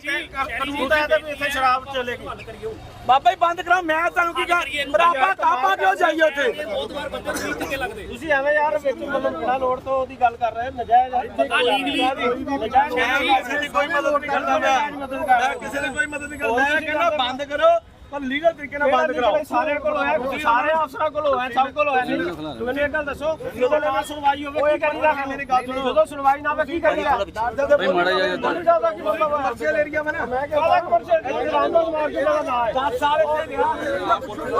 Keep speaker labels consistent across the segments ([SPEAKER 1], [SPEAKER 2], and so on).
[SPEAKER 1] ਕਾਨੂੰਨ ਦਾ ਇਹਦੇ ਵੀ ਇੱਥੇ ਸ਼ਰਾਬ ਚੱਲੇਗੀ।
[SPEAKER 2] ਬਾਬਾ ਜੀ ਬੰਦ ਕਰਾਓ ਮੈਂ ਤੁਹਾਨੂੰ ਕੀ ਕਹਾਂ? ਬਰਾਬਰ ਕਾਪਾ ਕਿਉਂ ਜਾਈਏ ਉੱਥੇ?
[SPEAKER 3] ਬਹੁਤ ਵਾਰ ਬੰਦੇ ਨੂੰ ਚੰਗੇ ਲੱਗਦੇ।
[SPEAKER 1] ਤੁਸੀਂ ਐਵੇਂ ਯਾਰ ਵਿੱਚ ਮਤਲਬ ਬਿਨਾਂ ਲੋੜ ਤੋਂ ਉਹਦੀ ਗੱਲ ਕਰ ਰਹੇ ਹੋ, ਨਜਾਇਜ਼ ਆ। ਨਜਾਇਜ਼
[SPEAKER 2] ਮੈਂ ਕਿਸੇ ਦੀ ਕੋਈ ਮਦਦ ਨਹੀਂ ਕਰਦਾ। ਮੈਂ ਮੈਂ ਕਿਸੇ ਦੀ ਕੋਈ ਮਦਦ ਨਹੀਂ ਕਰਦਾ। ਮੈਂ ਕਹਿੰਦਾ ਬੰਦ ਕਰੋ। ਪਰ ਲੀਗਲ ਤਰੀਕੇ ਨਾਲ ਬੰਦ ਕਰਾਓ।
[SPEAKER 1] ਸਾਰਿਆਂ ਕੋਲ ਹੋਇਆ ਸਾਰੇ ਅਫਸਰਾਂ ਕੋਲ ਹੋਇਆ ਸਭ ਕੋਲ ਹੋਇਆ। ਨਹੀਂ ਤੁਸੀਂ ਇੱਕ ਗੱਲ ਦੱਸੋ ਜਦੋਂ ਲੈਵਲ ਸੁਣਵਾਈ ਹੋਵੇ ਕੀ ਕਰੀਦਾ ਮੇਰੀ ਗੱਲ ਸੁਣੋ। ਜਦੋਂ ਸੁਣਵਾਈ ਨਾ ਹੋਵੇ ਕੀ ਕਰੀਦਾ ਨਹੀਂ ਮਾੜਾ ਜਿਹਾ ਜਾਂਦਾ ਕੀ ਮਤਲਬ ਹੈ
[SPEAKER 2] ਕਮਰਸ਼ੀਅਲ ਏਰੀਆ ਮੈਂ ਨਾ
[SPEAKER 1] ਮੈਂ ਕਹਿੰਦਾ ਕਮਰਸ਼ੀਅਲ ਰਾਮਦਾਸ ਮਾਰਕੀਟ ਦਾ ਨਾਮ ਹੈ
[SPEAKER 2] 10 ਸਾਲ ਇੱਥੇ ਰਿਹਾ।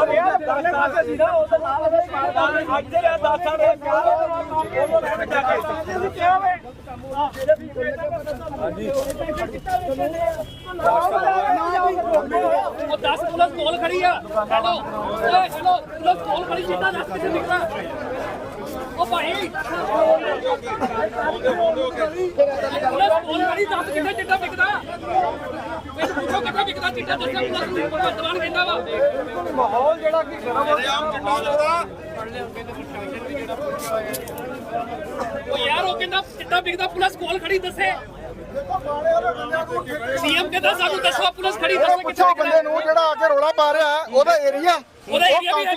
[SPEAKER 1] ਔਰ ਯਾਰ ਦਰਲੇ ਪਾਸੇ ਸੀ ਨਾ ਉਹਦੇ ਨਾਲ ਦੇ ਮਾਰਦਾ
[SPEAKER 2] ਅੱਜ ਦੇ ਰਿਹਾ 10 ਸਾਲ ਦੇ
[SPEAKER 1] ਕਿਹਾ ਵੇ।
[SPEAKER 3] ਉਹ 10 ਪੁਲਿਸ ਕੋਲ ਖੜੀ ਆ। ਹੈਲੋ ਓਏ ਹੈਲੋ ਪੁਲਿਸ ਕੋਲ ਖੜੀ ਜਿੱਦਾਂ ਦੱਸ ਕਿੱਥੇ ਨਿਕਲਾ। ਉਹ ਭਾਈ ਪੁਲਿਸ ਕੋਲ ਖੜੀ ਦੱਸ ਕਿੱਥੇ ਚਿੱਟਾ ਵਿਕਦਾ? ਮੈਨੂੰ ਪੁੱਛੋ ਕਿੱਥੇ ਵਿਕਦਾ ਚਿੱਟਾ ਦੱਸਿਆ ਪੁਲਿਸ ਨੂੰ ਭਗਵਾਨ ਕਹਿੰਦਾ ਵਾ?
[SPEAKER 1] ਮਾਹੌਲ ਜਿਹੜਾ ਕਿ ਗਰਮ ਹੋ
[SPEAKER 3] ਉਹ ਯਾਰ ਉਹ ਕਹਿੰਦਾ ਚਿੱਟਾ ਵਿਕਦਾ ਪੁਲਿਸ ਕੋਲ ਖੜੀ ਦੱਸੇ। ਸੀਐਮ ਕਹਿੰਦਾ ਸਾਨੂੰ ਦੱਸੋ ਪੁਲਿਸ ਖੜੀ ਦੱਸੇ ਕਿੱਥੇ
[SPEAKER 4] ਪੁੱਛੋ ਬੰਦੇ ਨੂੰ ਜਿਹੜਾ ਆ ਕੇ ਰੋਲਾ ਪਾ ਰਿਹਾ ਉਹਦਾ ਏਰੀਆ
[SPEAKER 3] ਉਹਦਾ ਵੀ
[SPEAKER 4] ਉਹਦਾ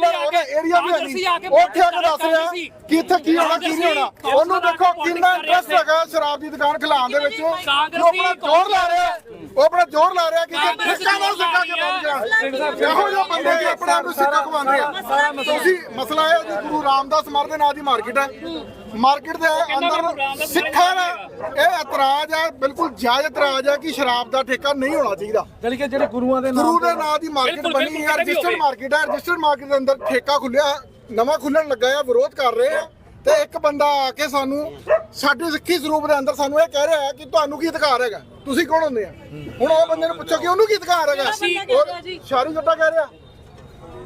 [SPEAKER 4] ਵੀ ਉੱਥੇ ਆ ਕੇ ਦੱਸ ਰਿਹਾ
[SPEAKER 3] ਕਾਂਗਰਸੀ।
[SPEAKER 4] ਕਿ ਇੱਥੇ ਕੀ ਹੋਣਾ ਕੀ ਨਹੀਂ ਹੋਣਾ। ਉਹਨੂੰ ਦੇਖੋ ਕਿੰਨਾ ਇੰਟਰਸਟ ਹੈਗਾ ਸ਼ਰਾਬ ਦੀ ਦੁਕਾਨ ਖਿਲਾਉਣ ਦੇ ਵਿੱਚ।
[SPEAKER 3] ਕਾਂਗਰਸੀ
[SPEAKER 4] ਆਪਣਾ ਜ਼ੋਰ ਲਾ ਰਿਹਾ। ਉਹ ਜ਼ੋਰ ਲਾ ਰਿਹਾ ਕਿ ਜੇ ਠੇਕਾ ਨਾਲ ਸਿੱਕਾ ਕੇ ਬਣ ਗਿਆ ਇਹੋ ਜਿਹੇ ਬੰਦੇ ਵੀ ਆਪਣੇ ਆਪ ਨੂੰ ਸਿੱਕਾ ਖਵਾਉਂਦੇ ਆ। ਤੁਸੀਂ ਮਸਲਾ ਇਹ ਹੈ ਜੀ ਗੁਰੂ ਰਾਮਦਾਸ ਮਰ ਦੇ ਨਾਂ ਦੀ ਮਾਰਕੀਟ ਹੈ। ਮਾਰਕੀਟ ਦੇ ਅੰਦਰ ਸਿੱਖਾਂ ਦਾ ਇਹ ਇਤਰਾਜ਼ ਹੈ ਬਿਲਕੁਲ ਜਾਇਜ਼ ਇਤਰਾਜ਼ ਹੈ ਕਿ ਸ਼ਰਾਬ ਦਾ ਠੇਕਾ ਨਹੀਂ ਹੋਣਾ ਚਾਹੀਦਾ।
[SPEAKER 2] ਜਾਨੀ ਕਿ ਜਿਹੜੇ ਗੁਰੂਆਂ ਦੇ
[SPEAKER 4] ਗੁਰੂ ਦੇ ਨਾਂ ਦੀ ਮਾਰਕੀਟ ਬਣੀ ਹੈ ਰਜਿਸਟਰਡ। ਮਾਰਕੀਟ ਹੈ ਰਜਿਸਟਰਡ ਮਾਰਕੀਟ ਦੇ ਅੰਦਰ ਠੇਕਾ ਖੁੱਲਿਆ ਨਵਾਂ ਖੁੱਲਣ ਲੱਗਾ ਹੈ ਵਿਰੋਧ ਕਰ ਰਹੇ ਆ ਤੇ ਇੱਕ ਬੰਦਾ ਆ ਕੇ ਸਾਨੂੰ ਸਾਡੇ ਸਿੱਖੀ ਸਰੂਪ ਦੇ ਅੰਦਰ ਸਾਨੂੰ ਇਹ ਕਹਿ ਰਿਹਾ ਹੈ ਕਿ ਤੁਹਾਨੂੰ ਕੀ ਅਧਿਕਾਰ ਹੈਗਾ? ਤੁਸੀਂ ਕੌਣ ਹੁੰਦੇ ਆ? ਹੁਣ ਉਹ ਬੰਦੇ ਨੂੰ ਪੁੱਛੋ ਕਿ ਉਹਨੂੰ ਕੀ ਅਧਿਕਾਰ ਹੈਗਾ? ਉਹ ਸ਼ਾਰੀ ਜੱਟਾ ਕਹਿ ਰਿਹਾ।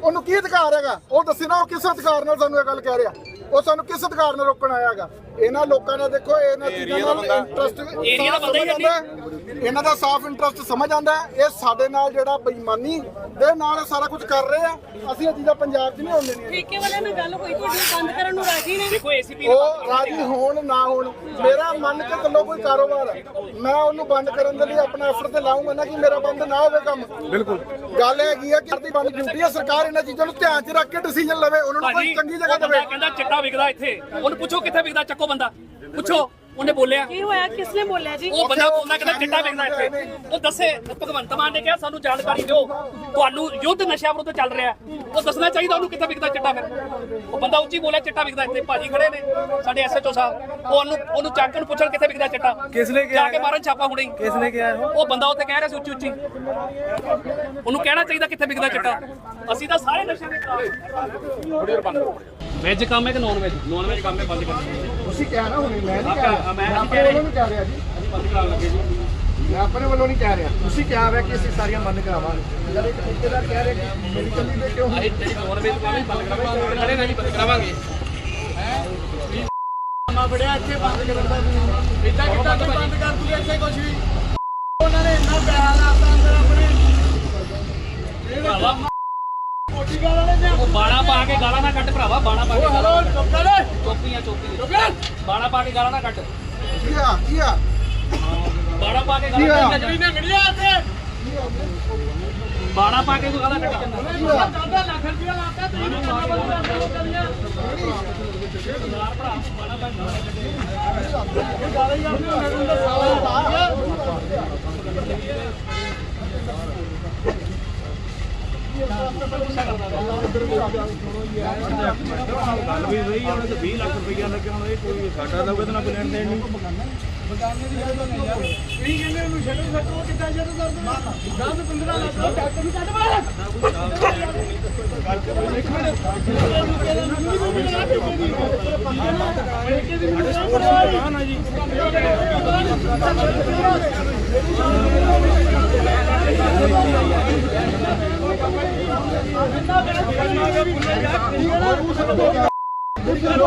[SPEAKER 4] ਉਹਨੂੰ ਕੀ ਅਧਿਕਾਰ ਹੈਗਾ? ਉਹ ਦੱਸੇ ਨਾ ਉਹ ਕਿਸ ਅਧਿਕਾਰ ਨਾਲ ਸਾਨੂੰ ਇਹ ਗੱਲ ਕਹਿ ਰਿਹਾ। ਉਹ ਸਾਨੂੰ ਕਿਸ ਅਧਿਕਾਰ ਨਾਲ ਰੋਕਣ ਆਇਆ ਹੈਗਾ? ਇਹਨਾਂ ਲੋਕਾਂ ਨੇ ਦੇਖੋ ਇਹਨਾਂ ਚੀਜ਼ਾਂ ਨਾਲ ਇੰਟਰਸਟ
[SPEAKER 3] ਏਰੀਆ ਦਾ ਬੰਦਾ ਹੀ
[SPEAKER 4] ਇਹਨਾਂ ਦਾ ਸਾਫ਼ ਇੰਟਰਸਟ ਸਮਝ ਹੈ। ਇਹ ਸਾਡੇ ਨਾਲ ਜਿਹੜਾ ਬੇਈਮਾਨੀ ਦੇ ਨਾਲ ਸਾਰਾ ਕੁਝ ਕਰ ਰਹੇ ਆ। ਅਸੀਂ ਇਹ ਚੀਜ਼ਾਂ ਪੰਜਾਬ 'ਚ ਨਹੀਂ ਹੋਣ ਦੇਣੀਆਂ
[SPEAKER 5] ਠੇਕੇ ਵਾਲਿਆਂ ਨਾਲ ਗੱਲ ਹੋਈ ਤੁਹਾਡੀ ਬੰਦ ਕਰਨ ਨੂੰ ਰਾਜੀ ਨੇ
[SPEAKER 3] ਦੇਖੋ ਏਸੀਪੀ
[SPEAKER 4] ਉਹ ਰਾਜੀ ਹੋਣ ਨਾ ਹੋਣ ਮੇਰਾ ਮੰਨ ਕੇ ਚੱਲੋ ਕੋਈ ਕਾਰੋਬਾਰ ਹੈ। ਮੈਂ ਉਹਨੂੰ ਬੰਦ ਕਰਨ ਦੇ ਲਈ ਆਪਣਾ ਐਫਰਟ ਤੇ ਲਾਉਂਗਾ ਨਾ ਕਿ ਮੇਰਾ ਬੰਦ ਨਾ ਹੋਵੇ ਕੰਮ। ਬਿਲਕੁਲ। ਗੱਲ ਇਹ ਹੈਗੀ ਹੈ ਕਿ ਦੀ ਬੰਦ ਡਿਊਟੀ ਹੈ ਸਰਕਾਰ ਇਹਨਾਂ ਚੀਜ਼ਾਂ ਨੂੰ ਧਿਆਨ 'ਚ ਰੱਖ ਕੇ ਡਿਸੀਜਨ ਲਵੇ ਉਹਨਾਂ ਨੂੰ ਕੋਈ ਚੰਗੀ ਜਗ੍ਹਾ ਦੇਵੇ।
[SPEAKER 3] ਕਹਿੰਦਾ ਚਿੱਟਾ ਵਿਕਦਾ ਇੱਥੇ। ਉਹਨੂੰ ਪੁੱਛੋ ਕਿੱਥੇ ਵਿਕਦਾ ਚੱਕੋ ਬੰਦਾ। ਪੁੱਛੋ। ਉਹਨੇ ਬੋਲਿਆ।
[SPEAKER 5] ਕੀ ਹੋਇਆ? ਕਿਸ ਨੇ ਬੋਲਿਆ ਜੀ?
[SPEAKER 3] ਉਹ ਬੰਦਾ ਬੋਲਦਾ ਕਹਿੰਦਾ ਚਿੱਟਾ ਵਿਕਦਾ ਇੱਥੇ। ਉਹ ਦੱਸੇ ਭਗਵੰਤ ਮਾਨ ਨੇ ਕਿਹਾ ਸਾਨੂੰ ਜਾਣਕਾਰੀ ਦਿਓ। ਤੁਹਾਨੂੰ ਯੁੱਧ ਨਸ਼ਾ ਵਿਰੁੱਧ ਚੱਲ ਰਿਹਾ ਉਹ ਦੱਸਣਾ ਚਾਹੀਦਾ ਉਹਨੂੰ ਕਿੱਥੇ ਵਿਕਦਾ ਚਿੱਟਾ ਫਿਰ। ਉਹ ਬੰਦਾ ਉੱਚੀ ਬੋਲਿਆ ਚਿੱਟਾ ਵਿਕਦਾ ਇੱਥੇ। ਭਾਜੀ ਖੜੇ ਨੇ ਸਾਡੇ ਐਸਐਚਓ ਸਾਹਿਬ। ਉਹ ਉਹਨੂੰ ਉਹਨੂੰ ਚੱਕ ਕੇ ਨੂੰ ਪੁੱਛਣ ਕਿੱਥੇ ਵਿਕਦਾ ਚਿੱਟਾ।
[SPEAKER 2] ਕਿਸ ਨੇ ਕਿਹਾ
[SPEAKER 3] ਜਾ ਕੇ ਮਾਰਨ ਛਾਪਾ ਹੁਣੇ।
[SPEAKER 2] ਕਿਸ ਨੇ ਕਿਹਾ
[SPEAKER 3] ਉਹ ਬੰਦਾ ਉੱਥੇ ਕਹਿ ਰਿਹਾ ਸੀ ਉੱਚੀ ਉੱਚੀ। ਉਹਨੂੰ ਕਹਿਣਾ ਚਾਹੀਦਾ ਕਿੱਥੇ ਵਿਕਦਾ ਚਿੱਟਾ। ਅਸੀਂ ਤਾਂ ਸਾਰੇ ਨਸ਼ੇ ਦੇ ਖਿਲਾਫ। ਵੈਜ ਕੰਮ ਹੈ ਕਿ ਨੌਨ ਵੈਜ ਨੌਨ ਵੈਜ ਕੰਮ ਹੈ ਬੰਦ ਕਰ
[SPEAKER 4] ਤੁਸੀਂ ਕਿਹਾ ਨਾ ਹੁਣੇ ਮੈਂ ਨਹੀਂ ਕਹਿ ਰਿਹਾ।
[SPEAKER 3] ਮੈਂ ਨਹੀਂ
[SPEAKER 4] ਆਪਣੇ
[SPEAKER 3] ਕਹਿ
[SPEAKER 4] ਵੱਲੋਂ ਨਹੀਂ ਕਹਿ ਰਿਹਾ ਜੀ।
[SPEAKER 3] ਬੰਦ ਕਰਾਉਣ ਲੱਗੇ ਜੀ।
[SPEAKER 4] ਮੈਂ ਆਪਣੇ ਵੱਲੋਂ ਨਹੀਂ ਕਹਿ ਰਿਹਾ। ਤੁਸੀਂ ਕਿਹਾ ਹੈ ਕਿ ਅਸੀਂ ਸਾਰੀਆਂ ਬੰਦ ਕਰਾਵਾਂਗੇ। ਜਦ ਇੱਕ ਠੇਕੇਦਾਰ ਕਹਿ ਰਿਹਾ ਕਿ ਮੇਰੀ ਕੱਲੀ ਦੇ ਕਿਉਂ
[SPEAKER 3] ਅਸੀਂ ਨੌਨ ਵੈਜ ਕੰਮ ਹੈ ਬੰਦ ਕਰਾਵਾਂਗੇ ਖੜੇ ਨਾ ਜੀ ਬੰਦ ਕਰਾਵਾਂਗੇ।
[SPEAKER 4] ਮੈਂ ਬੜਿਆ ਇੱਥੇ ਬੰਦ ਕਰਨ ਦਾ ਵੀ। ਇਦਾਂ ਕਿੱਦਾਂ ਕੋਈ ਬੰਦ ਕਰ ਦੂਗੇ ਇੱਥੇ ਕੁਝ ਵੀ? ਉਹਨਾਂ ਨੇ ਇੰਨਾ ਪਿਆਰ ਲਾਤਾ ਅੰਦਰ ਆਪਣੇ। ਨੇ
[SPEAKER 3] ਉਹ ਬਾਣਾ ਪਾ ਕੇ ਗਾਲਾਂ ਨਾ ਕੱਢ ਭਰਾਵਾ ਬਾਣਾ ਪਾ ਕੇ
[SPEAKER 4] ਹਲੋ ਚੁੱਪ ਕਰ।
[SPEAKER 3] ਚੋਪੀਆਂ ਚੋਪੀਆਂ। ਬਾਣਾ ਪਾ ਕੇ ਗਾਲਾਂ ਨਾ ਕੱਢ।
[SPEAKER 4] ਕੀ ਆ ਕੀ ਆ
[SPEAKER 3] ਬਾਣਾ ਪਾ ਕੇ ਗਾਲਾਂ
[SPEAKER 4] ਨਗੜੀਆਂ ਇੱਥੇ
[SPEAKER 3] ਬਾਣਾ ਪਾ ਕੇ ਕੋਈ ਗਾਲਾਂ ਕੱਢ ਜਾਂਦਾ
[SPEAKER 4] ਦਾਦਾ ਲੱਖ ਰੁਪਇਆ ਲਾਤਾ ਤੁਸੀਂ ਨੂੰ ਕਿੰਨਾ ਬੰਦ ਕਰ ਦੋ ਕਰੀਆਂ
[SPEAKER 2] ਗੱਲ ਵੀ ਸਹੀ ਉਹਨੇ ਤੇ 20 ਲੱਖ ਰੁਪਈਆ ਲੱਗਿਆ ਹੁਣ ਇਹ ਕੋਈ ਸਾਡਾ ਲੋਗੇ ਤਾਂ ਨਾ ਕੋਈ ਲੈਣ ਦੇਣ ਨਹੀਂ
[SPEAKER 4] ਤੁਸੀਂ ਕਹਿੰਦੇ ਉਹਨੂੰ ਛੱਡੋ ਛੱਡੋ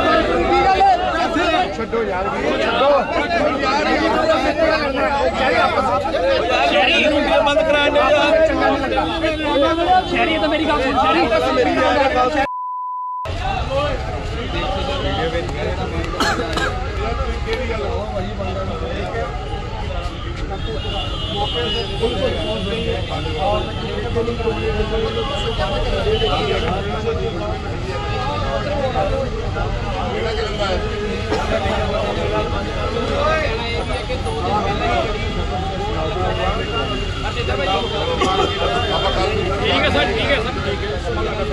[SPEAKER 4] ਛੱਡੋ ਕਰਦੇ 10 15 ਲੱਖ ਦਾ ਟੈਕਸ ਨਹੀਂ ਕੱਢ ਮਾਰ
[SPEAKER 2] ਨਾ ਜੀ
[SPEAKER 4] ਲੋਕਾਂ ਨੇ ਠੇਕਾ ਬੰਦ ਕਰਿਆ
[SPEAKER 2] ਬੰਦ ਕਰਾਣ ਦੇ
[SPEAKER 3] ਸ਼ਹਿਰੀ ਤਾਂ ਮੇਰੀ ਗੱਲ ਸੁਣ ਸ਼ਹਿਰੀ। ਠੀਕ ਹੈ ਸਰ ਠੀਕ ਹੈ।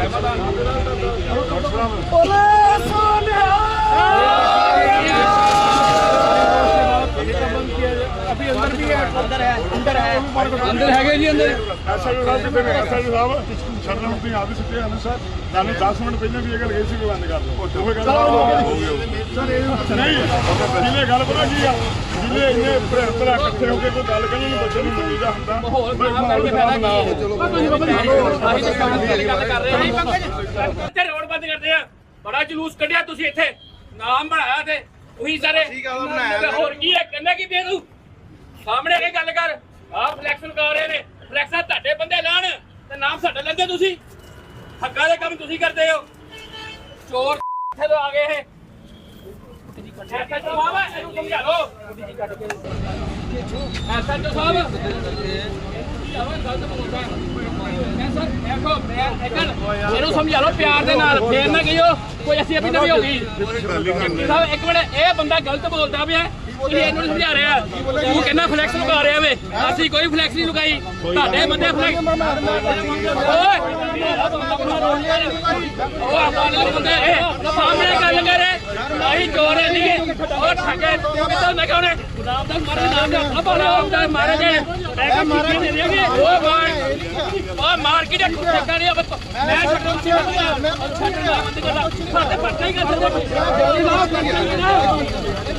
[SPEAKER 3] ਸਰ ਠੀਕ ਹੈ ਅੰਦਰ ਹੈਗੇ ਜੀ ਅੰਦਰ।
[SPEAKER 6] ਐਸਐਲਓ ਸਾਹਿਬ ਐਸਐਲਓ ਸਾਹਿਬ। ਸ਼ਰਨਮ ਤੁਸੀਂ ਆਪ ਹੀ ਸੁੱਤੇ ਹਨ ਸਰ। ਤੁਹਾਨੂੰ 10 ਮਿੰਟ ਪਹਿਲਾਂ ਵੀ ਇਹ ਗੱਲ ਕਹੀ ਸੀ ਕਿ ਬੰਦ ਕਰ ਦਿਓ। ਉਹ ਗੱਲ ਹੋ ਗਈ। ਸਰ ਇਹ ਨਹੀਂ ਜਿਹਨੇ ਗੱਲ ਪਤਾ ਕੀ ਆ ਜਿਹਨੇ ਇੰਨੇ ਭਰਾ ਭਰਾ ਇਕੱਠੇ ਹੋ ਕੇ ਕੋਈ ਗੱਲ ਕਰਨ ਨੂੰ ਬੱਚੇ ਨੂੰ ਮੰਨੀਦਾ ਹੁੰਦਾ।
[SPEAKER 3] ਮਾਹੌਲ ਖਰਾਬ ਕਰਕੇ ਫਾਇਦਾ ਕੀ ਹੈ। ਆਹੀ ਤਾਂ ਕੰਮ ਦੀ ਗੱਲ ਕਰ ਰਹੇ ਹਾਂ। ਇੱਥੇ ਰੋਡ ਬੰਦ ਕਰਦੇ ਆ ਬੜਾ ਜਲੂਸ ਕੱਢਿਆ ਤੁਸੀਂ ਇੱਥੇ। ਨਾਮ ਬਣਾਇਆ ਤੇ ਉਹੀ ਸਾਰੇ। ਠੀਕ ਆ ਬਣਾਇਆ ਹੋਰ ਕੀ ਹੈ? ਕਹਿੰਦਾ ਕੀ ਦੇ ਤੂੰ ਸਾਹਮਣੇ ਆ ਕੇ ਗੱਲ ਕਰ। ਆਹ ਫਲੈਕਸ ਲਗਾ ਰਹੇ ਨੇ। ਫਲੈਕਸਾਂ ਤੁਹਾਡੇ ਬੰਦੇ ਲਾਣ। ਤੇ ਨਾਮ ਸਾਡਾ ਲੈਂਦੇ ਤੁਸੀਂ? ਹੱਕਾਂ ਦੇ ਕੰਮ ਤੁਸੀਂ ਕਰਦੇ ਹੋ। ਚੋਰ ਇੱਥੇ ਤੋਂ ਆ ਗਏ ਇਹ। ਐਸਾ ਜਵਾਬ ਹੈ ਇਹਨੂੰ ਸਮਝਾ ਲਓ। ਐਸਾ ਜੋ ਸਾਹਿਬ। ਇਹਨੂੰ ਸਮਝਾ ਲਓ ਪਿਆਰ ਦੇ ਨਾਲ। ਫੇਰ ਨਾ ਕਹੀਓ ਕੋਈ ਅਸੀਂ ਅਭੀ ਨਵੀਂ ਹੋ ਗਈ। ਸਾਹਿਬ ਇੱਕ ਮਿੰਟ ਇਹ ਬੰਦਾ ਗਲਤ ਬੋਲਦਾ ਪਿਆ ਤੁਸੀਂ ਇਹਨੂੰ ਨੀ ਸਮਝਾ ਰਿਹਾ। ਤੂੰ ਕਹਿੰਦਾ ਫਲੈਕਸ ਲਗਾ ਰਿਹਾ ਵੇ। ਅਸੀਂ ਕੋਈ ਫਲੈਕਸ ਨਹੀਂ ਲਗਾਈ ਤੁਹਾਡੇ ਬੰਦੇ ਫਲੈਕਸ ਓਏ! ਉਹ ਆਪਾਂ ਦੇ ਬੰਦੇ ਇਹ ਸਾਹਮਣੇ ਗੱਲ ਕਰੇ ਅਸੀਂ ਚੋਰ ਨਹੀਂ ਉਹ ਠੱਗੇ। ਕਿੱਥੇ ਨਾ ਕਹੋਨੇ ਗੁਲਾਬ ਦਾ ਮਾਰੇ ਨਾਮ ਦਾ। ਆਪਾਂ ਨਾਮ ਦਾ ਮਾਰੇ ਗਏ। ਮੈਂ ਕਿਹਾ ਮਾਰੇ ਨਹੀਂ ਦੇਗੇ ਉਹ ਮਾਰ ਉਹ ਮਾਰ ਕੇ ਦੇ ਠੱਗਾ ਨਹੀਂ ਮੈਂ ਛੱਡਣ ਸੀ ਮੈਂ ਛੱਡਣ ਦਾ ਬੰਦ ਕਰਦਾ ਸਾਡੇ ਪੱਟਾ ਹੀ ਕਰ ਸਕਦੇ ਮੈਂ ਬੰਦ ਕਰਦਾ ਯਾਰ ਕਿਵੇਂ ਦਾ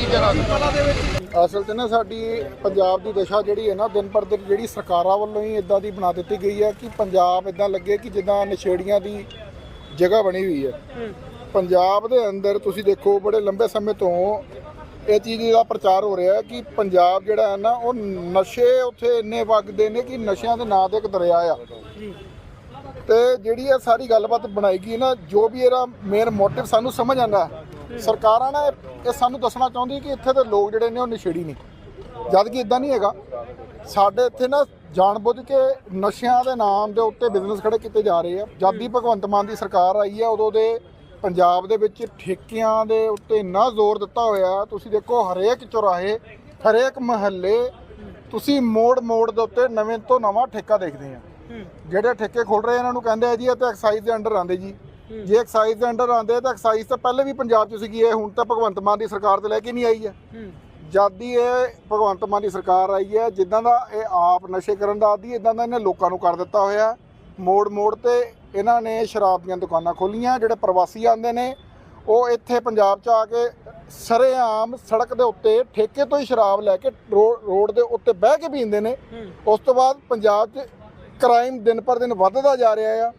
[SPEAKER 3] ਤੇ
[SPEAKER 4] ਅਸਲ 'ਚ ਨਾ ਸਾਡੀ ਪੰਜਾਬ ਦੀ ਦਸ਼ਾ ਜਿਹੜੀ ਹੈ ਨਾ ਦਿਨ ਪਰ ਦਿਨ ਜਿਹੜੀ ਸਰਕਾਰਾਂ ਵੱਲੋਂ ਹੀ ਇਦਾਂ ਦੀ ਬਣਾ ਦਿੱਤੀ ਗਈ ਹੈ ਕਿ ਪੰਜਾਬ ਇਦਾਂ ਲੱਗੇ ਕਿ ਜਿੱਦਾਂ ਨਸ਼ੇੜੀਆਂ ਦੀ ਜਗ੍ਹਾ ਬਣੀ ਹੋਈ ਹੈ। ਪੰਜਾਬ ਦੇ ਅੰਦਰ ਤੁਸੀਂ ਦੇਖੋ ਬੜੇ ਲੰਬੇ ਸਮੇਂ ਤੋਂ ਇਹ ਚੀਜ਼ ਦਾ ਪ੍ਰਚਾਰ ਹੋ ਰਿਹਾ ਹੈ ਕਿ ਪੰਜਾਬ ਜਿਹੜਾ ਹੈ ਨਾ ਉਹ ਨਸ਼ੇ ਉੱਥੇ ਇੰਨੇ ਵਗਦੇ ਨੇ ਕਿ ਨਸ਼ਿਆਂ ਦੇ ਨਾਂ ਤੇ ਇੱਕ ਦਰਿਆ ਆ। ਤੇ ਜਿਹੜੀ ਇਹ ਸਾਰੀ ਗੱਲਬਾਤ ਬਣਾਈ ਗਈ ਨਾ ਜੋ ਵੀ ਇਹਦਾ ਮੇਨ ਮੋਟਿਵ ਸਾਨੂੰ ਸਮਝ ਆਂਦਾ ਸਰਕਾਰਾਂ ਨੇ ਇਹ ਸਾਨੂੰ ਦੱਸਣਾ ਚਾਹੁੰਦੀ ਕਿ ਇੱਥੇ ਦੇ ਲੋਕ ਜਿਹੜੇ ਨੇ ਉਹ ਨਸ਼ੇੜੀ ਨਹੀਂ ਜਦ ਕਿ ਇਦਾਂ ਨਹੀਂ ਹੈਗਾ। ਸਾਡੇ ਇੱਥੇ ਨਾ ਜਾਣਬੁੱਝ ਕੇ ਨਸ਼ਿਆਂ ਦੇ ਨਾਮ ਦੇ ਉੱਤੇ ਬਿਜ਼ਨਸ ਖੜੇ ਕੀਤੇ ਜਾ ਰਹੇ ਆ। ਜਦ ਦੀ ਭਗਵੰਤ ਮਾਨ ਦੀ ਸਰਕਾਰ ਆਈ ਹੈ ਉਦੋਂ ਦੇ ਪੰਜਾਬ ਦੇ ਵਿੱਚ ਠੇਕਿਆਂ ਦੇ ਉੱਤੇ ਇੰਨਾ ਜ਼ੋਰ ਦਿੱਤਾ ਹੋਇਆ ਤੁਸੀਂ ਦੇਖੋ ਹਰੇਕ ਚੁਰਾਹੇ ਹਰੇਕ ਮਹੱਲੇ ਤੁਸੀਂ ਮੋੜ ਮੋੜ ਦੇ ਉੱਤੇ ਨਵੇਂ ਤੋਂ ਨਵਾਂ ਠੇਕਾ ਦੇਖਦੇ ਆ। ਜਿਹੜੇ ਠੇਕੇ ਖੋਲ ਰਹੇ ਇਹਨਾਂ ਨੂੰ ਕਹਿੰਦੇ ਆ ਜੀ ਇਹ ਤਾਂ ਐਕਸਾਈਜ਼ ਦੇ ਅੰਡਰ ਆਉਂਦੇ ਜੀ। ਜੇ ਐਕਸਾਈਜ਼ ਦੇ ਅੰਡਰ ਆਉਂਦੇ ਤਾਂ ਐਕਸਾਈਜ਼ ਤਾਂ ਪਹਿਲੇ ਵੀ ਪੰਜਾਬ 'ਚ ਸੀਗੀ ਇਹ ਹੁਣ ਤਾਂ ਭਗਵੰਤ ਮਾਨ ਦੀ ਸਰਕਾਰ ਤੇ ਲੈ ਕੇ ਨਹੀਂ ਆਈ ਹੈ। ਜਦ ਦੀ ਇਹ ਭਗਵੰਤ ਮਾਨ ਦੀ ਸਰਕਾਰ ਆਈ ਹੈ ਜਿੱਦਾਂ ਦਾ ਇਹ ਆਪ ਨਸ਼ੇ ਕਰਨ ਦਾ ਆਦੀ ਇਦਾਂ ਦਾ ਇਹਨੇ ਲੋਕਾਂ ਨੂੰ ਕਰ ਦਿੱਤਾ ਹੋਇਆ। ਮੋੜ ਮੋੜ ਤੇ ਇਹਨਾਂ ਨੇ ਸ਼ਰਾਬ ਦੀਆਂ ਦੁਕਾਨਾਂ ਖੋਲੀਆਂ ਜਿਹੜੇ ਪ੍ਰਵਾਸੀ ਆਉਂਦੇ ਨੇ ਉਹ ਇੱਥੇ ਪੰਜਾਬ 'ਚ ਆ ਕੇ ਸਰੇਆਮ ਸੜਕ ਦੇ ਉੱਤੇ ਠੇਕੇ ਤੋਂ ਹੀ ਸ਼ਰਾਬ ਲੈ ਕੇ ਰੋਡ ਦੇ ਉੱਤੇ ਬਹਿ ਕੇ ਪੀਂਦੇ ਨੇ। ਉਸ ਤੋਂ ਬਾਅਦ ਪੰਜਾਬ 'ਚ ਕ੍ਰਾਈਮ ਦਿਨ ਪਰ ਦਿਨ ਵੱਧਦਾ ਜਾ ਰਿਹਾ ਆ।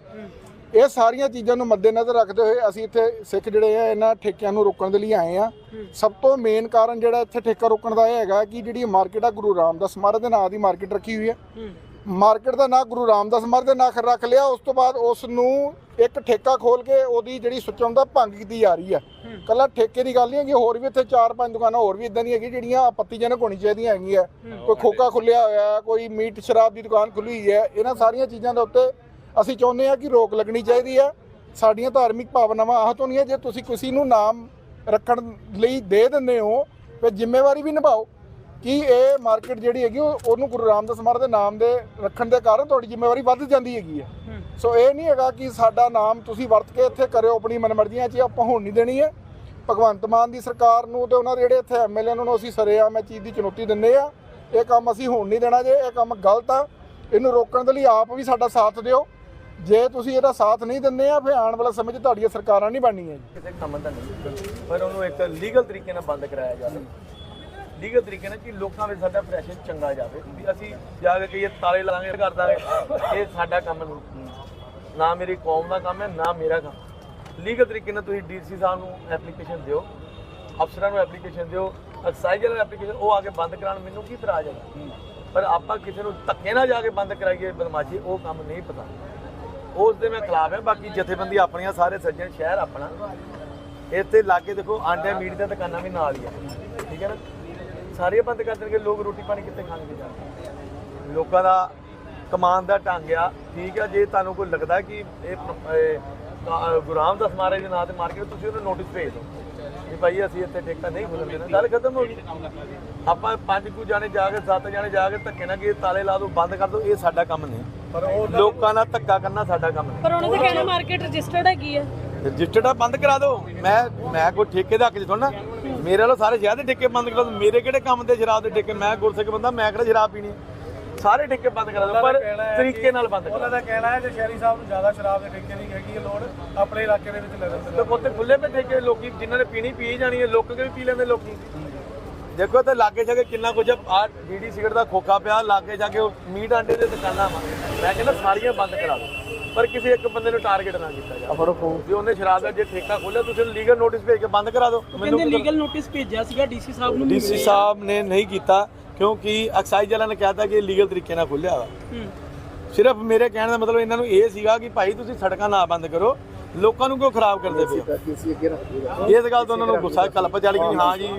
[SPEAKER 4] ਇਹ ਸਾਰੀਆਂ ਚੀਜ਼ਾਂ ਨੂੰ ਮੱਦੇਨਜ਼ਰ ਰੱਖਦੇ ਹੋਏ ਅਸੀਂ ਇੱਥੇ ਸਿੱਖ ਜਿਹੜੇ ਆ ਇਹਨਾਂ ਠੇਕਿਆਂ ਨੂੰ ਰੋਕਣ ਦੇ ਲਈ ਆਏ ਆ। ਸਭ ਤੋਂ ਮੇਨ ਕਾਰਨ ਜਿਹੜਾ ਇੱਥੇ ਠੇਕਾ ਰੋਕਣ ਦਾ ਇਹ ਹੈਗਾ ਕਿ ਜਿਹੜੀ ਮਾਰਕੀਟ ਆ ਗੁਰੂ ਰਾਮਦਾਸ ਮਹਾਰਾਜ ਦੇ ਨਾਂ ਦੀ ਮਾਰਕੀਟ ਰੱਖੀ ਹੋਈ ਹੈ। ਮਾਰਕੀਟ ਦਾ ਨਾਂ ਗੁਰੂ ਰਾਮਦਾਸ ਮਹਾਰਾਜ ਦੇ ਨਾਂ ਰੱਖ ਲਿਆ ਉਸ ਤੋਂ ਬਾਅਦ ਉਸ ਨੂੰ ਇੱਕ ਠੇਕਾ ਖੋਲ ਕੇ ਉਹਦੀ ਜਿਹੜੀ ਸੁਚਮ ਦਾ ਭੰਗ ਕੀਤੀ ਜਾ ਰਹੀ ਹੈ। ਕੱਲਾ ਠੇਕੇ ਦੀ ਗੱਲ ਨਹੀਂ ਹੈਗੀ ਹੋਰ ਵੀ ਇੱਥੇ ਚਾਰ ਪੰਜ ਦੁਕਾਨਾਂ ਹੋਰ ਵੀ ਇਦਾਂ ਦੀਆਂ ਹੈਗੀਆਂ ਜਿਹੜੀਆਂ ਆਪੱਤੀਜਨਕ ਹੋਣੀ ਚਾਹੀਦੀਆਂ ਹੈਗੀਆਂ। ਕੋਈ ਖੋਕਾ ਖੁੱਲਿਆ ਹੋਇਆ ਕੋਈ ਮੀਟ ਸ਼ਰਾਬ ਦੀ ਦੁਕਾਨ ਖੁੱਲੀ ਹੋਈ ਹੈ ਇਹਨਾਂ ਸਾਰੀਆਂ ਚੀਜ਼ਾਂ ਦੇ ਉੱਤੇ ਅਸੀਂ ਚਾਹੁੰਦੇ ਹਾਂ ਕਿ ਰੋਕ ਲੱਗਣੀ ਚਾਹੀਦੀ ਹੈ। ਸਾਡੀਆਂ ਧਾਰਮਿਕ ਭਾਵਨਾਵਾਂ ਆਹਤ ਹੋਣੀਆਂ ਜੇ ਤੁਸੀਂ ਕਿਸੇ ਨੂੰ ਨਾਮ ਰੱਖਣ ਲਈ ਦੇ ਦਿੰਦੇ ਹੋ ਤੇ ਜ਼ਿੰਮੇਵਾਰੀ ਵੀ ਨਿਭਾਓ। ਕਿ ਇਹ ਮਾਰਕੀਟ ਜਿਹੜੀ ਹੈਗੀ ਉਹ- ਉਹਨੂੰ ਗੁਰੂ ਰਾਮਦਾਸ ਮਹਾਰਾਜ ਦੇ ਨਾਮ ਦੇ ਰੱਖਣ ਦੇ ਕਾਰਨ ਤੁਹਾਡੀ ਜ਼ਿੰਮੇਵਾਰੀ ਵੱਧ ਜਾਂਦੀ ਹੈਗੀ ਹੈ। ਸੋ ਇਹ ਨਹੀਂ ਹੈਗਾ ਕਿ ਸਾਡਾ ਨਾਮ ਤੁਸੀਂ ਵਰਤ ਕੇ ਇੱਥੇ ਕਰਿਓ ਆਪਣੀ ਮਨਮਰਜ਼ੀਆਂ 'ਚ ਆਪਾਂ ਹੋਣ ਨਹੀਂ ਦੇਣੀ ਹੈ। ਭਗਵੰਤ ਮਾਨ ਦੀ ਸਰਕਾਰ ਨੂੰ ਤੇ ਉਹਨਾਂ ਦੇ ਜਿਹੜੇ ਇੱਥੇ ਐਮਐਲਏ ਨੂੰ ਅਸੀਂ ਸਰੇਆਮ ਇਹ ਚੀਜ਼ ਦੀ ਚੁਣੌਤੀ ਦਿੰਦੇ ਆ ਇਹ ਕੰਮ ਅਸੀਂ ਹੋਣ ਨਹੀਂ ਦੇਣਾ ਜੇ ਇਹ ਕੰਮ ਗਲਤ ਆ। ਇਹਨੂੰ ਰੋਕਣ ਦੇ ਲਈ ਆਪ ਵੀ ਸਾਡਾ ਸਾਥ ਦਿਓ। ਜੇ ਤੁਸੀਂ ਇਹਦਾ ਸਾਥ ਨਹੀਂ ਦਿੰਦੇ ਆ ਫਿਰ ਆਉਣ ਵਾਲੇ ਸਮੇਂ 'ਚ ਤੁਹਾਡੀਆਂ ਸਰਕਾਰਾਂ ਨਹੀਂ ਬਣਨੀਆਂ ਜੀ।
[SPEAKER 2] ਕਿਸੇ ਕੰਮ ਦਾ ਨਹੀਂ ਪਰ ਉਹਨੂੰ ਇੱਕ ਲੀਗਲ ਤਰੀਕੇ ਨਾਲ ਬੰਦ ਕਰਾਇਆ ਜਾਵੇ ਲੀਗਲ ਤਰੀਕੇ ਨਾਲ ਕਿ ਲੋਕਾਂ ਵਿੱਚ ਸਾਡਾ ਪ੍ਰੈਸ਼ਰ ਚੰਗਾ ਜਾਵੇ, ਵੀ ਅਸੀਂ ਜਾ ਕੇ ਕਹੀਏ ਤਾਲੇ ਲਾਂਗੇ, ਕਰ ਦਾਂਗੇ। ਇਹ ਸਾਡਾ ਕੰਮ ਨਹੀਂ ਨਾ ਮੇਰੀ ਕੌਮ ਦਾ ਕੰਮ ਹੈ, ਨਾ ਮੇਰਾ ਕੰਮ। ਲੀਗਲ ਤਰੀਕੇ ਨਾਲ ਤੁਸੀਂ ਡੀਸੀ ਸਾਹਿਬ ਨੂੰ ਐਪਲੀਕੇਸ਼ਨ ਦਿਓ, ਅਫਸਰਾਂ ਨੂੰ ਐਪਲੀਕੇਸ਼ਨ ਦਿਓ, ਐਕਸਾਈਜ਼ ਵਾਲੇ ਐਪਲੀਕੇਸ਼ਨ ਉਹ ਆ ਕੇ ਬੰਦ ਕਰਾਉਣ, ਮੈਨੂੰ ਕੀ ਇਤਰਾਜ਼ ਹੈ? ਪਰ ਆਪਾਂ ਕਿਸੇ ਨੂੰ ਧੱਕੇ ਨਾਲ ਜਾ ਕੇ ਬੰਦ ਕਰਾਈਏ ਬਦਮਾਸ਼ੀ, ਉਹ ਕੰਮ ਨਹੀਂ ਪਤਾ। ਉਸ ਦੇ ਮੈਂ ਖਿਲਾਫ ਹੈ, ਬਾਕੀ ਜਥੇਬੰਦੀ ਆਪਣੀਆਂ, ਸਾਰੇ ਸੱਜਣ, ਸ਼ਹਿਰ ਆਪਣਾ। ਇੱਥੇ ਲਾਗੇ ਦੇਖੋ ਆਂਡੇ ਮੀਟ ਦੀਆਂ ਦੁਕਾਨਾਂ ਵੀ ਨਾਲ ਹੀ ਆ। ਠੀਕ ਹੈ ਨਾ? ਸਾਰੇ ਬੰਦ ਕਰ ਦੇਣਗੇ ਲੋਕ ਰੋਟੀ ਪਾਣੀ ਕਿੱਥੇ ਖਾਣਗੇ ਜਾ ਕੇ? ਲੋਕਾਂ ਦਾ ਕਮਾਨ ਦਾ ਢੰਗ ਆ ਠੀਕ ਆ ਜੇ ਤੁਹਾਨੂੰ ਕੋਈ ਲੱਗਦਾ ਕਿ ਇਹ ਪ- ਇਹ ਕਾ- ਗੁਰੂ ਰਾਮਦਾਸ ਮਹਾਰਾਜ ਦੇ ਨਾਂ ਤੇ ਮਾਰ ਕੇ ਤੁਸੀਂ ਉਹਨੂੰ ਨੋਟਿਸ ਭੇਜ ਦਿਓ ਕਿ ਭਾਈ ਅਸੀਂ ਇੱਥੇ ਠੇਕਾ ਨਹੀਂ ਖੋਲਣ ਦੇਣਾ। ਗੱਲ ਖਤਮ ਹੋ ਗਈ। ਆਪਾਂ ਪੰਜ ਕੁ ਜਾਣੇ ਜਾ ਕੇ ਸੱਤ ਜਾਣੇ ਜਾ ਕੇ ਧੱਕੇ ਨਾਲ ਕਿ ਤਾਲੇ ਲਾ ਦਿਓ ਬੰਦ ਕਰ ਦਿਓ ਇਹ ਸਾਡਾ ਕੰਮ ਨਹੀਂ। ਲੋਕਾਂ ਨਾਲ ਧੱਕਾ ਕਰਨਾ ਸਾਡਾ ਕੰਮ ਨਹੀਂ।
[SPEAKER 5] ਪਰ ਉਹਨਾਂ ਦੇ ਕਹਿਣਾ ਮਾਰਕੀਟ ਰਜਿਸਟਰਡ ਹੈਗੀ ਹੈ
[SPEAKER 2] ਰਜਿਸਟਰਡ ਆ ਬੰਦ ਕਰਾ ਦਿਓ। ਮੈਂ ਮੈਂ ਕੋਈ ਠੇਕੇ ਦੇ ਹੱਕ 'ਚ ਥੋੜਾ ਮੇਰੇ ਵੱਲੋਂ ਸਾਰੇ ਸ਼ਹਿਰ ਦੇ ਠੇਕੇ ਬੰਦ ਕਰਾ ਦਿਓ। ਮੇਰੇ ਕਿਹੜੇ ਕੰਮ ਤੇ ਸ਼ਰਾਬ ਦੇ ਠੇਕੇ? ਮੈਂ ਗੁਰਸਿੱਖ ਬੰਦਾ ਮੈਂ ਕਿਹੜਾ ਸ਼ਰਾਬ ਪੀਣੀ? ਸਾਰੇ ਠੇਕੇ ਬੰਦ ਕਰਾ ਦਿਓ ਪਰ ਤਰੀਕੇ ਨਾਲ ਬੰਦ ਕਰਾ
[SPEAKER 1] ਉਹਨਾਂ ਦਾ ਕਹਿਣਾ ਹੈ ਜੇ ਸ਼ਹਿਰੀ ਸਾਹਿਬ ਨੂੰ ਜ਼ਿਆਦਾ ਸ਼ਰਾਬ ਦੇ ਠੇਕੇ ਦੀ ਹੈਗੀ ਲੋੜ ਆਪਣੇ ਇਲਾਕੇ ਦੇ ਵਿੱਚ ਲੈ ਲੈਂਦੇ
[SPEAKER 2] ਤੇ ਉੱਥੇ ਖੁੱਲੇ ਪੇ ਠੇਕੇ ਲੋਕੀ ਜਿਨ੍ਹਾਂ ਨੇ ਪੀਣੀ ਪੀ ਜਾਣੀ ਹੈ ਲੋਕ ਕਿ ਵੀ ਪੀ ਲੈਂਦੇ ਲੋਕੀ? ਦੇਖੋ ਤੇ ਲਾਗੇ ਜਾ ਕੇ ਕਿੰਨਾ ਕੁਝ ਆ। ਬੀੜੀ ਸਿਗਰਟ ਦਾ ਖੋਖਾ ਪਿਆ ਲਾਗੇ ਜਾ ਕੇ ਉਹ ਮੀਟ ਆਂਡੇ ਦੇ ਦੁਕਾਨਾਂ ਵਾ। ਮੈਂ ਕਹਿੰਦਾ ਸਾਰੀਆਂ ਬੰਦ ਕਰਾ ਦਿਓ। ਪਰ ਕਿਸੇ ਇੱਕ ਬੰਦੇ ਨੂੰ ਟਾਰਗੇਟ ਨਾ ਕੀਤਾ ਜਾਵੇ। ਵੀ ਉਹਨੇ ਸ਼ਰਾਬ ਦਾ ਜੇ ਠੇਕਾ ਖੋਲਿਆ ਤੁਸੀਂ ਲੀਗਲ ਨੋਟਿਸ ਭੇਜ ਕੇ ਬੰਦ ਕਰਾ ਦਿਓ।
[SPEAKER 7] ਕਹਿੰਦੇ ਲੀਗਲ ਨੋਟਿਸ ਭੇਜਿਆ ਸੀਗਾ ਡੀਸੀ ਸਾਹਿਬ ਨੂੰ
[SPEAKER 2] ਡੀਸੀ ਸਾਹਿਬ ਨੇ ਨਹੀਂ ਕੀਤਾ ਕਿਉਂਕਿ ਐਕਸਾਈਜ਼ ਵਾਲਿਆਂ ਨੇ ਕਹਿਤਾ ਕਿ ਲੀਗਲ ਤਰੀਕੇ ਨਾਲ ਖੋਲਿਆ ਵਾ। ਸਿਰਫ ਮੇਰੇ ਕਹਿਣ ਦਾ ਮਤਲਬ ਇਹਨਾਂ ਨੂੰ ਇਹ ਸੀਗਾ ਕਿ ਭਾਈ ਤੁਸੀਂ ਸੜਕਾਂ ਨਾ ਬੰਦ ਕਰੋ ਲੋਕਾਂ ਨੂੰ ਕਿਉਂ ਖਰਾਬ ਕਰਦੇ ਪਏ ਹੋ? ਇਸ ਗੱਲ ਤੋਂ ਉਹਨਾਂ ਨੂੰ ਗੁੱਸਾ ਕਲਪ ਚੱਲ ਗਈ ਹਾਂ ਜੀ